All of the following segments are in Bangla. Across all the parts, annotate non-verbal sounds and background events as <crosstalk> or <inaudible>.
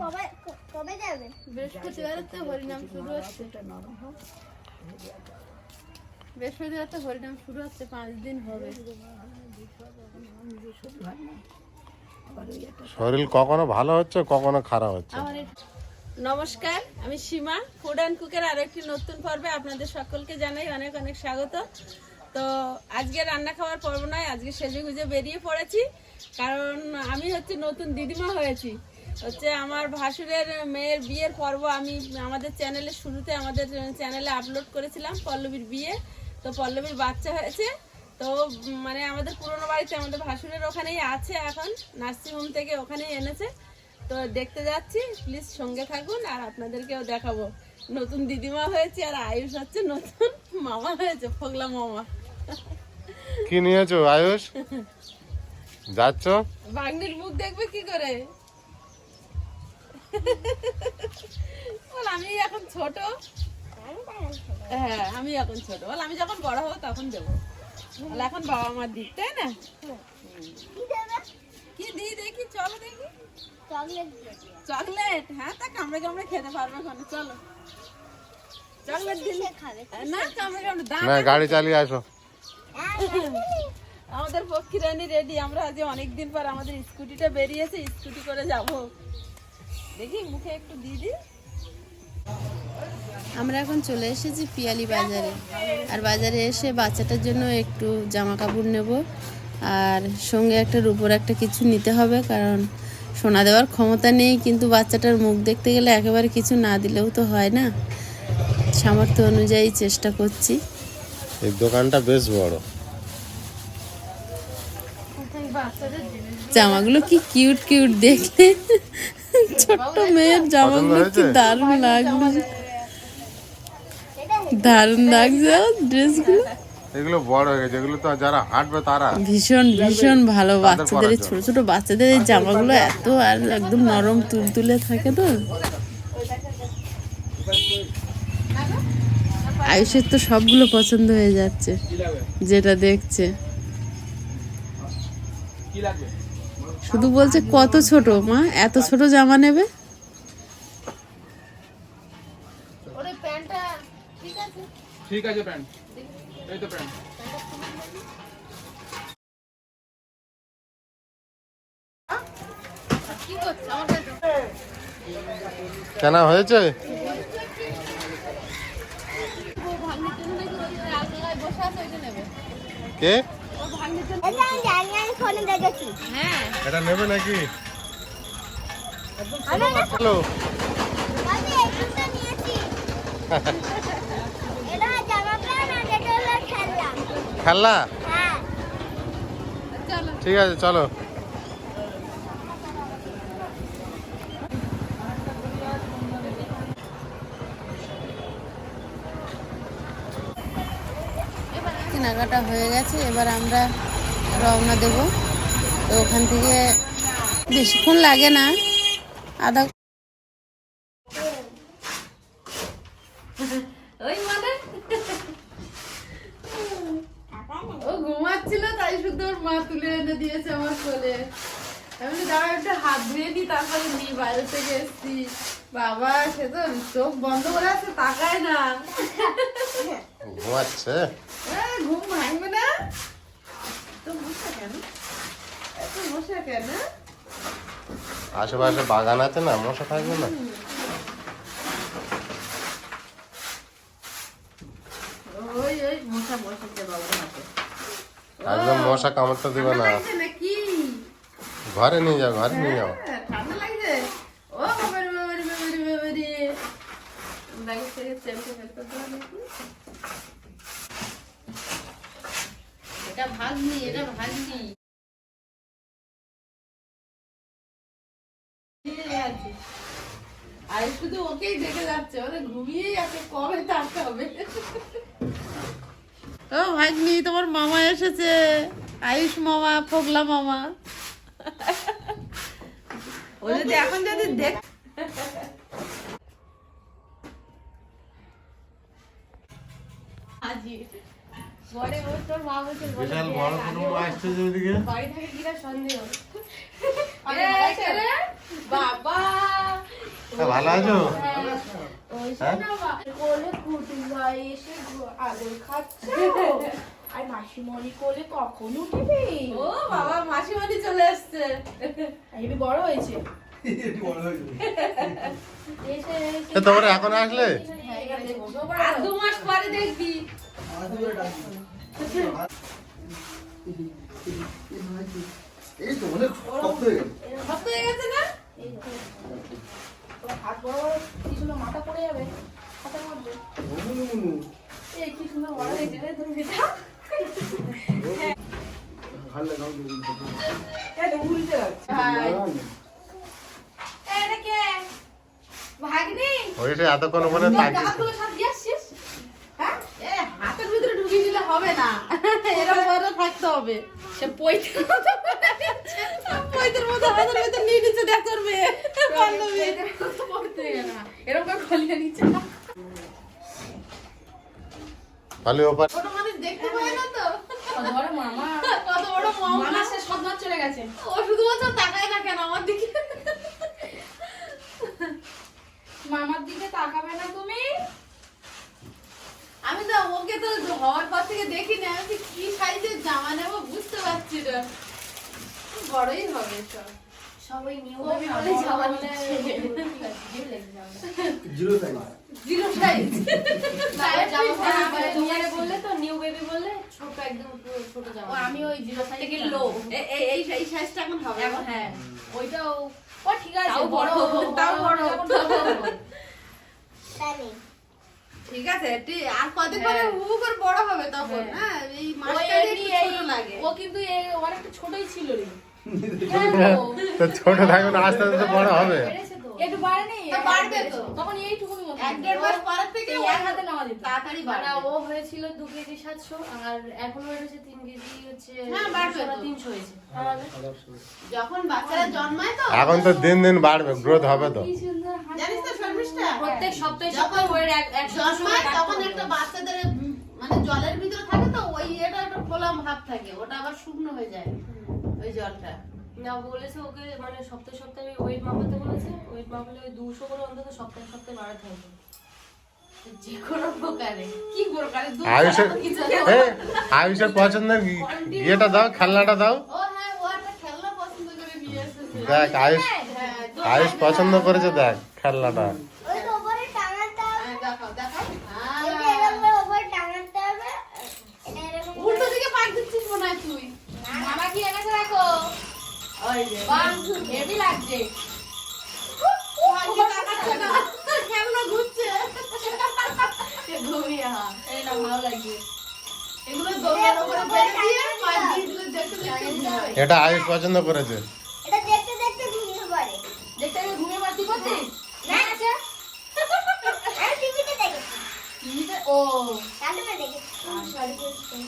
কবে কবে যাবে? বৃহস্পতিবার তো হরিনাম শুরু হচ্ছে। বৃহস্পতিবার তো হরিনাম শুরু হচ্ছে পাঁচ দিন হবে। শরীর কখনো ভালো হচ্ছে কখনো খারাপ হচ্ছে। নমস্কার আমি সীমা ফুড অ্যান্ড কুকের আরও একটি নতুন পর্বে আপনাদের সকলকে জানাই অনেক অনেক স্বাগত। তো আজকে রান্না খাওয়ার পর্ব নয় আজকে সেজে গুজে বেরিয়ে পড়েছি কারণ আমি হচ্ছে নতুন দিদিমা হয়েছি। হচ্ছে আমার ভাসুরের মেয়ের বিয়ের পর্ব আমি আমাদের চ্যানেলে শুরুতে আমাদের চ্যানেলে আপলোড করেছিলাম পল্লবীর বিয়ে। তো পল্লবীর বাচ্চা হয়েছে। তো মানে আমাদের পুরোনো বাড়িতে আমাদের ভাসুরের ওখানেই আছে এখন নার্সিংহোম থেকে ওখানেই এনেছে। তো দেখতে যাচ্ছি প্লিজ সঙ্গে থাকুন আর আপনাদেরকেও দেখাবো। নতুন দিদিমা হয়েছে আর আয়ুষ হচ্ছে নতুন মামা হয়েছে ফোগলা মামা। কি নিয়েছো আয়ুষ? যাচ্ছ? বাগনির মুখ দেখবে কি করে? বল আমি এখন ছোট। হ্যাঁ আমি এখন ছোট। বল আমি যখন বড় হব তখন দেবো। বল এখন বাবা মার দিক তাই না? কি দিই দেখি চলো দেখি। চকলেট হ্যাঁ তা কামড়ে কামড়ে খেতে পারবে ওখানে চলো। না কামড়ে কামড়ে না গাড়ি চালিয়ে আসো। আমাদের পক্ষী রানী রেডি আমরা আজ অনেকদিন পর আমাদের স্কুটিটা বেরিয়েছে স্কুটি করে যাব। দেখি মুখে একটু দিয়ে দিই। আমরা এখন চলে এসেছি পিয়ালি বাজারে। আর বাজারে এসে বাচ্চাটার জন্য একটু জামা কাপড় নেব। আর সঙ্গে একটা রূপোর একটা কিছু নিতে হবে কারণ সোনা দেওয়ার ক্ষমতা নেই কিন্তু বাচ্চাটার মুখ দেখতে গেলে একেবারে কিছু না দিলেও তো হয় না। সামর্থ্য অনুযায়ী চেষ্টা করছি। এই দোকানটা বেশ বড়। জামাগুলো কি কিউট কিউট দেখলে ছোট্ট মেয়ের জামাগুলো কি দারুণ লাগল। দারুণ লাগছে ড্রেসগুলো। এগুলো বড় হয়ে গেছে এগুলো তো যারা হাঁটবে তারা। ভীষণ ভীষণ ভালো বাচ্চাদের ছোট ছোট বাচ্চাদের এই জামাগুলো এত আর একদম নরম তুলতুলে থাকে তো। আয়ুষের তো সবগুলো পছন্দ হয়ে যাচ্ছে যেটা দেখছে। শুধু বলছে কত ছোট মা? এত ছোট জামা নেবে? ঠিক আছে। প্যান্ট। এই তো প্যান্ট। কেনা হয়েছে? কে? এটা হ্যাঁ নেবে নাকি? হ্যালো। খেলা? ঠিক আছে নিয়েছি এটা জামা প্যান্ট আর এটা হলো খেলনা খেলনা হ্যাঁ চলো ঠিক আছে চলো কেনাকাটা হয়ে গেছে এবার আমরা রওনা দেব। তো ওখান থেকে বেশিক্ষণ লাগে না আধা ওই মানে? ও ঘুমাচ্ছিল তাই শুধু ওর মা তুলে এনে দিয়েছে আমার কোলে। আমি বলি, দাঁড়া একটা হাত ধুয়ে নি তারপরে নি বাইরে থেকে এসছি। বাবা সে তো চোখ বন্ধ করে আছে তাকায় না। ঘুমাচ্ছে? ঘুম ভাঙবে না? তো মশা কেন? এত মশা কেন? আশেপাশে বাগান আছে না মশা থাকবে না? একদম মশা কামড়তে দিবে না। ঘরে নিয়ে যাও ঘরে নিয়ে যাও। হ্যাঁ, ও বাবারি বাবারি বাবারি বাবারি ব্যাগের থেকে চেলতে ফেলতে দেওয়া নাকি এটা ভাগনি এটা ভাগনি। আর শুধু ওকেই দেখে যাচ্ছে ওরা ঘুমিয়েই আছে কবে থাকতে হবে? ও ভাগ্নি তোমার মামা এসেছে। আয়ুষ মামা ফোগলা মামা। ও যদি এখন যদি দেখ আজি। বিশাল বড় কুটুম্ব আসছে যেদিকে বাড়ি থেকে কিরা সন্দেহ। বাবা। হ্যাঁ, ভালো আছো? হ্যাঁ। কোলে কুটুম ভাই এসে আদর খাচ্ছে আর মাসিমণি কোলে কখন উঠবে? ও বাবা মাসিমণি চলে হেবি বড় হয়েছে? তোমরা এখন আসলে? দু মাস পরে দেখবি। এই তো অনেক শক্ত হয়ে গেল। এতক্ষণ ওখানে তাকিয়ে টাকাগুলো সব দিয়ে আসছিস? হ্যাঁ? এ হাতের ভিতরে ঢুকিয়ে দিলে হবে না। এরকম করে থাকতে হবে। সে পৈতের মতো পৈতের মতো হাতের ভিতরে নিয়ে নিচ্ছে দেখ তোর মেয়ে। বান্ধবী পড়তে না। এরকম করে খলিয়ে নিচ্ছে না ওপার ছোট মানুষ দেখতে পায় না তো। বড় মামা। কত বড় মামা। মামা সে সব চলে গেছে। ও শুধুমাত্র তাকায় না কেন আমার দিকে মামার দিকে তাকাবে না তুমি? আমি তো ওকে তো হওয়ার পর থেকে দেখি না আমি কি সাইজের জামা নেব বুঝতে পারছি না। বড়ই হবে সব। সবাই নিউ বলে জামা জিরো সাইজ। Zero size. বললে তো নিউ বেবি বললে? ছোট একদম ছোট জামা। আমি ওই জিরো সাইজ থেকে লো এই এই এই সাইজটা এখন হবে এখন হ্যাঁ। ওইটাও ও ঠিক আছে বড়, তাও বড়। ঠিক আছে আর কদিন পরে হ্যাঁ। হু করে বড় হবে তখন হ্যাঁ। এই মাসটা একটু ছোট লাগে। ও কিন্তু অনেকটা ছোটই ছিল রে। <laughs> তো ছোট থাকবে না আস্তে আস্তে বড় হবে। একটু বাড়েনি তা বাড়বে তো। তখন এইটুকু এক দেড় মাস পরের থেকে এক হাতে তাড়াতাড়ি মানে ও হয়েছিল দু কেজি সাতশো আর এখন হয়েছে তিন কেজি হচ্ছে হ্যাঁ, বাড়বে। তিনশো হয়েছে। যখন বাচ্চারা জন্মায় তো? এখন তো দিন দিন বাড়বে গ্রোথ হবে তো। জানিস তো শর্মিষ্ঠা প্রত্যেক সপ্তাহে যখন সপ্তাহে এক এক জন্মায় তখন একটা বাচ্চাদের মানে জলের ভিতরে থাকে তো ওই এটা একটা ফোলা ভাব থাকে ওটা আবার শুকনো হয়ে যায় ওই জলটা। না বলেছে ওকে মানে সপ্তাহে সপ্তাহে ওয়েট মাপাতে বলেছে ওয়েট মাপালে ওই দুশো করে অন্তত সপ্তাহে সপ্তাহে বাড়াতে হবে। আয়ুষের এ আয়ুষের পছন্দের ইয়েটা দাও খেলনাটা দাও। ও হ্যাঁ দেখ আয়ুষ হ্যাঁ আয়ুষ পছন্দ করেছে দেখ খেলনাটা। ওই টিভিতে ও। কার্টুনে দেখেছি।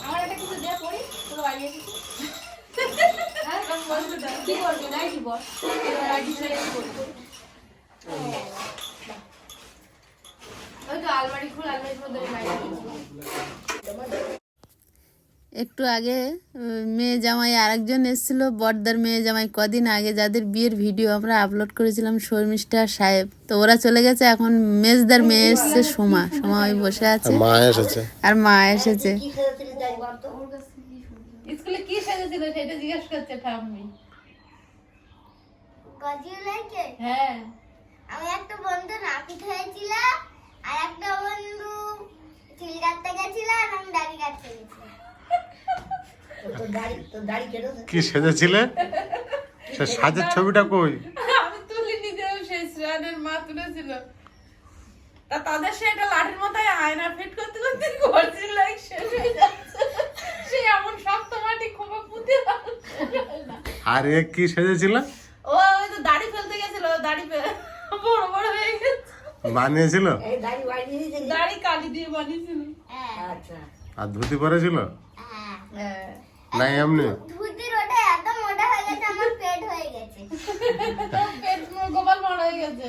আমার একটা কিছু দিয়ে পড়ি পুরো বাড়ি এসেছি। হ্যাঁ কি করবি নাই কি বল রাজি ছেড়ে কি করবি ওই তো আলমারি খুল একটু আগে মেয়ে জামাই আরেকজন এসেছিল বর্দার মেয়ে জামাই কদিন আগে যাদের বিয়ের ভিডিও আমরা আপলোড করেছিলাম শর্মিষ্ঠা সাহেব। তো ওরা চলে গেছে এখন মেজদার মেয়ে এসছে সোমা। সোমা ওই বসে আছে। মা এসেছে। আর মা এসেছে। স্কুলে কি সেজেছিল সেটা জিজ্ঞেস করছে ঠাম্মি। হ্যাঁ। আমি একটা বন্ধু নাপিত হয়েছিল আর একটা বন্ধু চুল কাটতে গেছিল আর আমি দাড়ি কাটতে গেছিলাম। কি সেজেছিলে? সে <laughs> সাজের ছবিটা কই? আমি তুলিনি যে সেই মা তুলেছিল। তা তাদের সে একটা লাঠির মতোই আয়না ফিট করতে করতে করছিল শেষ হয়ে যাচ্ছে। সে এমন শক্ত মাটি খোপা পুঁতে আর কি সেজেছিল? ও ওই তো দাড়ি ফেলতে গেছিল দাড়ি ফেলে বড় বড় হয়ে গেছে। বানিয়েছিল দাড়ি কালি দিয়ে বানিয়েছিল। হ্যাঁ। আর ধুতি পরেছিল? হ্যাঁ। নাই এমনি? ধুতির মোটা হয়ে পেট হয়ে গেছে। বড় হয়ে গেছে।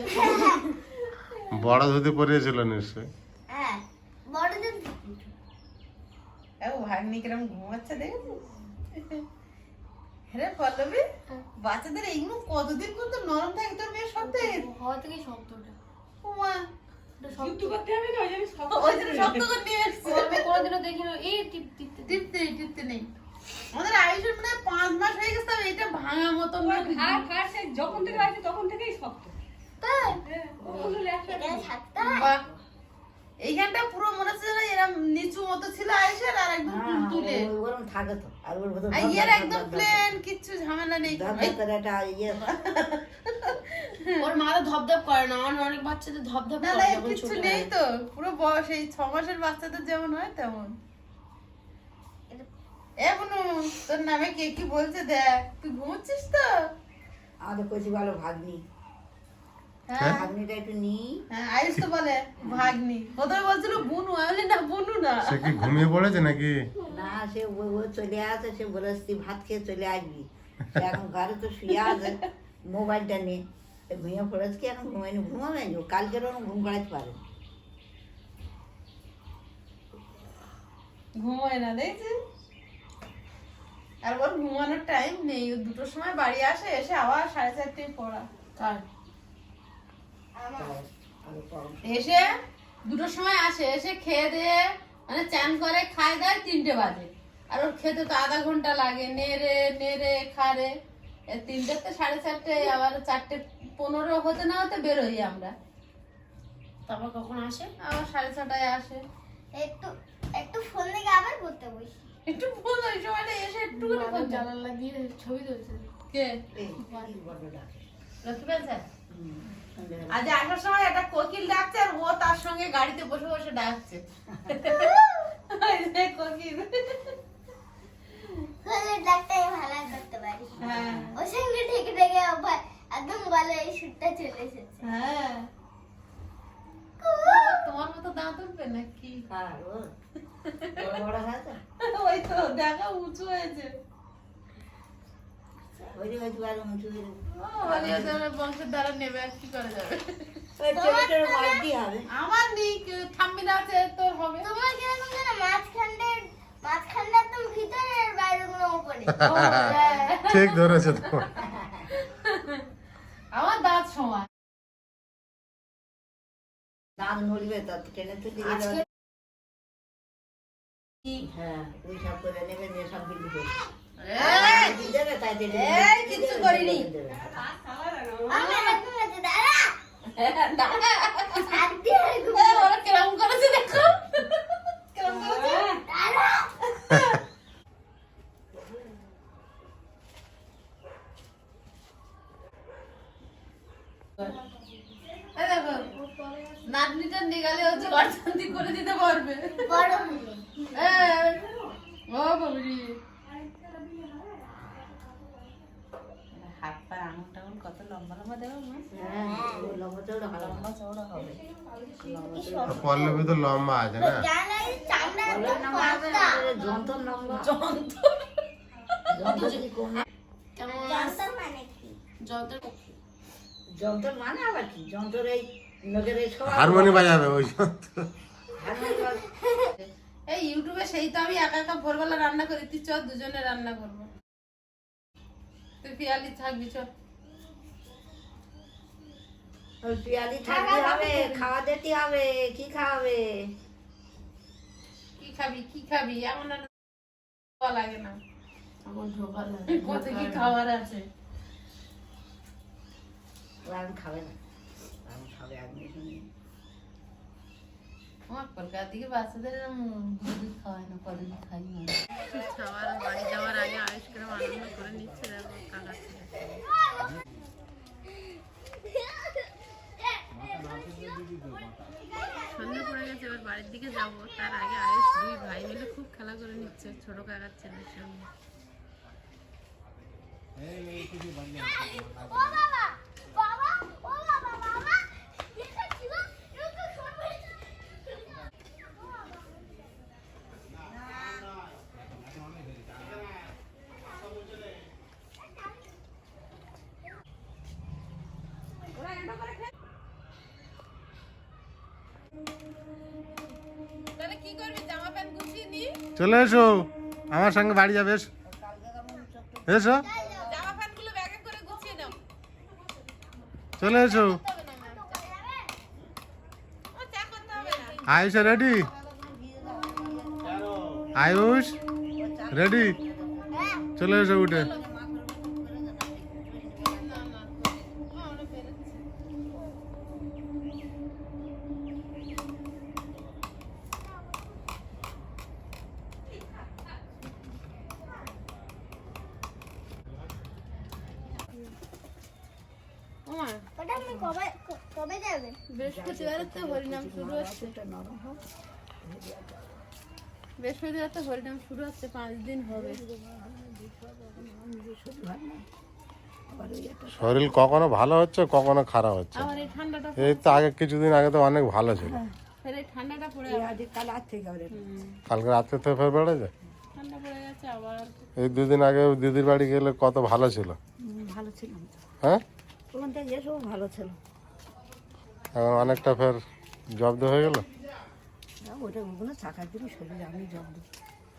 বড় ধুতি পরিয়েছিল নিশ্চয় হ্যাঁ ভাগ্নি কিরম ঘুমাচ্ছে দেখেছিস? হ্যাঁ পল্লবী বাচ্চাদের এইগুলো কতদিন করতে নরম থাকে তোর মেয়ের সত্যি হওয়া শব্দটা আমাদের আয়ুষের মানে পাঁচ মাস হয়ে গেছে এটা ভাঙা মতন যখন থেকে আছে তখন থেকেই শক্ত। হয়। এইখানটা পুরো মনে হচ্ছে যেন এরম নিচু মতো ছিল আয়ুষের আর একদম তুলে ওরকম থাকে তো আর ওর একদম প্লেন কিচ্ছু ঝামেলা নেই এই করে একটা ইয়ে <laughs> ওর মা তো ধপধপ করে না আমার অনেক বাচ্চাদের ধপধপ না করে যখন কিচ্ছু নেই তো পুরো বয়স এই ছ মাসের বাচ্চাদের যেমন হয় তেমন। এ বুনু তোর নামে কে কি বলছে দেখ তুই ঘুমোচ্ছিস তো? আমাদের কচি ভালো ভাগ্নি। হ্যাঁ? ভাগ্নিটা একটু নি। হ্যাঁ আয়ুষ তো বলে ভাগ্নি। প্রথমে বলছিল বুনু আমি না বুনু না। সে কি ঘুমিয়ে পড়েছে নাকি? না সে ও ও চলে আসে সে বলেছি ভাত খেয়ে চলে আসবি। এখন ঘরে তো শুয়ে আছে মোবাইলটা নিয়ে সে ঘুমিয়ে পড়েছে কি এখন ঘুমায়নি ঘুমাবে নি ও? কালকের ওরকম ঘুম পাড়াতে পারে। ঘুমোয় না দেখছিস আর ঘুমানোর টাইম নেই। ও দুটোর সময় বাড়ি আসে, এসে আবার সাড়ে চারটেয় পড়া কার? এসে দুটোর সময় আসে, এসে খেয়ে দিয়ে মানে চান করে, খায় দেয় তিনটে বাজে। আর ওর খেতে তো আধা ঘণ্টা লাগে। নেড়ে নেড়ে খারে তিনটে তো সাড়ে চারটে, আবার চারটে পনেরো হতে না হতে বেরোই আমরা। তারপর কখন আসে? আবার সাড়ে ছটায় আসে। একটু একটু ফোন দেখে আবার পড়তে বসি। একটু ফোন ওই সময়টা এসে একটু জানালা ছবি তুলছে। কে। আজ আসার সময় একটা কোকিল ডাকছে আর ও তার সঙ্গে গাড়িতে বসে বসে ডাকছে। <laughs> কোকিল। ভালো করতে পারি হ্যাঁ ওর সঙ্গে ঠেকে ঠেকে আবার বলে এই সুরটা চলে এসেছে। হ্যাঁ। তোমার মতো দাঁত উঠবে নাকি? কার ও। বড় বড় হয়েছে ওই তো দেখা উঁচু হয়েছে। বংশের দ্বারা নেবে আর কি করে যাবে। আমার নেই আছে তোর হবে। তোমার কীরকম যেন মাঝখানটা মাঝখানটা একদম ভিতরে বাইরে গুলো উপরে ঠিক ধরেছে তো নড়বে তো তো দিয়ে আজকে হ্যাঁ ওই সব করে নেবে নিয়ে সব বিক্রি করবে। এই, দিয়ে দেবে তাই দেবে এই, করিনি। ওরা কিরম করেছে দেখো? কিরম করেছে দাঁড়া এই দেখো নাতনিটা নিগালে হচ্ছে অশান্তি করে দিতে পারবে। ও বাবরি হাত পা আঙুল টাঙুল কত লম্বা লম্বা দেবো হ্যাঁ। লম্বা চৌড়া হবে। লম্বা চওড়া হবে। তো পল্লবী তো লম্বা আছে না? যন্ত্র নম্বর যন্ত্র যন্ত্র যন্ত্র মানে কি? যন্ত্র যন্ত্র মানে আবার কি? যন্ত্রের এই হারমোনি বাজাবে ওই এই ইউটিউবে সেই তো আমি একা একা ভোরবেলা রান্না করি তুই চ দুজনে রান্না করব। তুই পিয়ালি থাকবি চ পিয়ালি থাকতে হবে খাওয়া দিতে হবে কি খাওয়াবে? কি খাবি কি খাবি? এমন আর লাগে না। আমার ঢোকা লাগে কত কি খাবার আছে? এখন খাবে না। আগে আমার কলকাতার দিকে বাচ্চাদের দুধ খাওয়ায় না কদিন খাই না খাবার বাড়ি যাওয়ার আগে আয়ুষ করে আনন্দ করে নিচ্ছে কাকা সন্ধ্যে পড়ে গেছে এবার বাড়ির দিকে যাব তার আগে আয়ুষ দুই ভাই মিলে খুব খেলা করে নিচ্ছে ছোট কাকার ছেলের সঙ্গে চলে এসো। আমার সঙ্গে বাড়ি যাবে, এসো। এসো। চলে এসো। আয়ুষ রেডি আয়ুষ রেডি চলে এসো উঠে। বৃহস্পতিবার তো হরিনাম শুরু হচ্ছে। বৃহস্পতিবার তো হরিনাম শুরু হচ্ছে পাঁচ দিন হবে। শরীর কখনো ভালো হচ্ছে কখনো খারাপ হচ্ছে। এই তো আগে কিছুদিন আগে তো অনেক ভালো ছিল। কালকে রাত্রে তো ফের পড়ে গেছে এই দুদিন আগে দিদির বাড়ি গেলে কত ভালো ছিল? ভালো ছিলাম তো হ্যাঁ ভালো ছিল। এখন অনেকটা ফের জব্দ হয়ে গেল? ওটা ওগুলো চাকার দিকে শরীরে আমি জব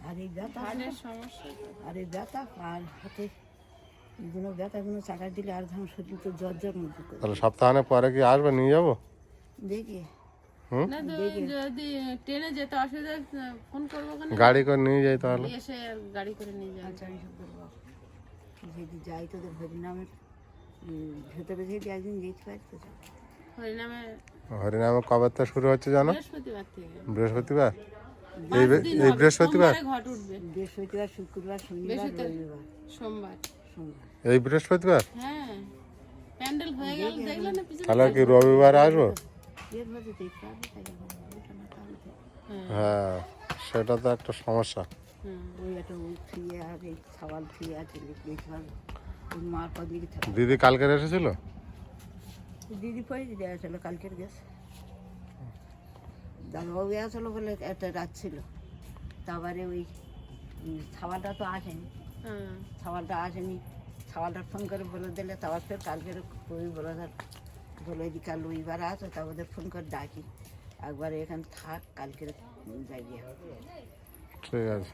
আর এই ব্যথা আর এই ব্যথা আর হাতে এগুলো ব্যথাগুলো চাকার দিলে আর ধরুন শরীর তো জ্বর জ্বর মতো করে। তাহলে সপ্তাহানে পরে কি আসবে নিয়ে যাব? দেখি। যদি ট্রেনে যেতে অসুবিধা ফোন করব গাড়ি করে নিয়ে যাই তাহলে। এসে গাড়ি করে নিয়ে আচ্ছা এইসব করব। যদি যাই তোদের হরিনামের ভেতরে যদি একদিন যেতে পারি তো। হরিনামে হরিনামে কবে তো শুরু হচ্ছে জানো? বৃহস্পতিবার এই এই বৃহস্পতিবার? সোমবারে ঘট উঠবে। বৃহস্পতিবার শুক্রবার শনিবার সোমবার। সোমবার। এই বৃহস্পতিবার? হ্যাঁ। প্যান্ডেল হয়ে গেল দেখলে না তাহলে কি রবিবার আসব? তো হ্যাঁ। সেটা তো একটা সমস্যা। থাকে দিদি কালকে এসেছিল? দিদি পরে দিদি আসলো কালকের গ্যাস দাদাবাবু আসলো বলে একটা রাত ছিল। তারপরে ওই ছাওয়ালটা তো আসেনি। ছাওয়ালটা আসেনি। ছাওয়ালটা ফোন করে বলে দিলে তারপর ফের কালকের ওই বলে ধর বলে যে কাল রবিবার আসো তা ওদের ফোন করে ডাকি। একবার এখানে থাক কালকের যাই ঠিক আছে।